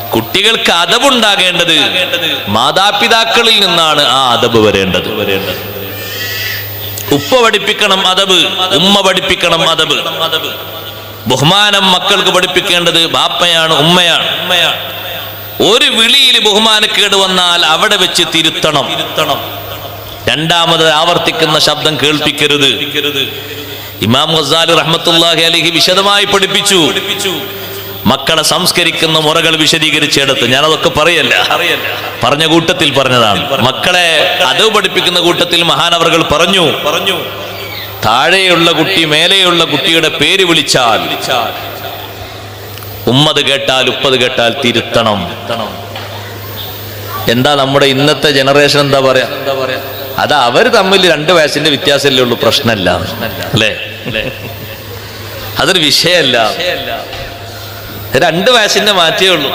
കുട്ടികൾക്ക് അതവുണ്ടാകേണ്ടത് മാതാപിതാക്കളിൽ നിന്നാണ് ആ അതവ് വരേണ്ടത്. ഉപ്പ പഠിപ്പിക്കണം അതവ് ഉമ്മ പഠിപ്പിക്കണം അതവ്. ബഹുമാനം മക്കൾക്ക് പഠിപ്പിക്കേണ്ടത് ബാപ്പയാണ് ഉമ്മയാണ്. ഉമ്മയാണ്. ഒരു വിളിയിൽ ബഹുമാനക്കേട് വന്നാൽ അവിടെ വെച്ച് തിരുത്തണം. തിരുത്തണം. രണ്ടാമത് ആവർത്തിക്കുന്ന ശബ്ദം കേൾപ്പിക്കരുത്. ഇമാം ഗസാലി റഹ്മത്തുല്ലാഹി അലഹി വിശദമായി പഠിപ്പിച്ചു. മക്കളെ സംസ്കരിക്കുന്ന മുറകൾ വിശദീകരിച്ചെടുത്ത് ഞാനതൊക്കെ പറയല്ല. പറഞ്ഞ കൂട്ടത്തിൽ പറഞ്ഞതാണ്. മക്കളെ അത് പഠിപ്പിക്കുന്ന കൂട്ടത്തിൽ മഹാനവറുകൾ പറഞ്ഞു. പറഞ്ഞു താഴെയുള്ള കുട്ടി മേലെയുള്ള കുട്ടിയുടെ പേര് വിളിച്ചാൽ ഉമ്മത് കേട്ടാൽ ഉപ്പത് കേട്ടാൽ തിരുത്തണം. എന്താ നമ്മുടെ ഇന്നത്തെ ജനറേഷൻ എന്താ പറയാ? അത് അവർ തമ്മിൽ രണ്ട് വയസ്സിന്റെ വ്യത്യാസമല്ലേ ഉള്ളൂ പ്രശ്നമല്ല. അല്ലേ? അതൊരു വിഷയമല്ല. രണ്ട് വയസ്സിന്റെ മാറ്റേ ഉള്ളൂ.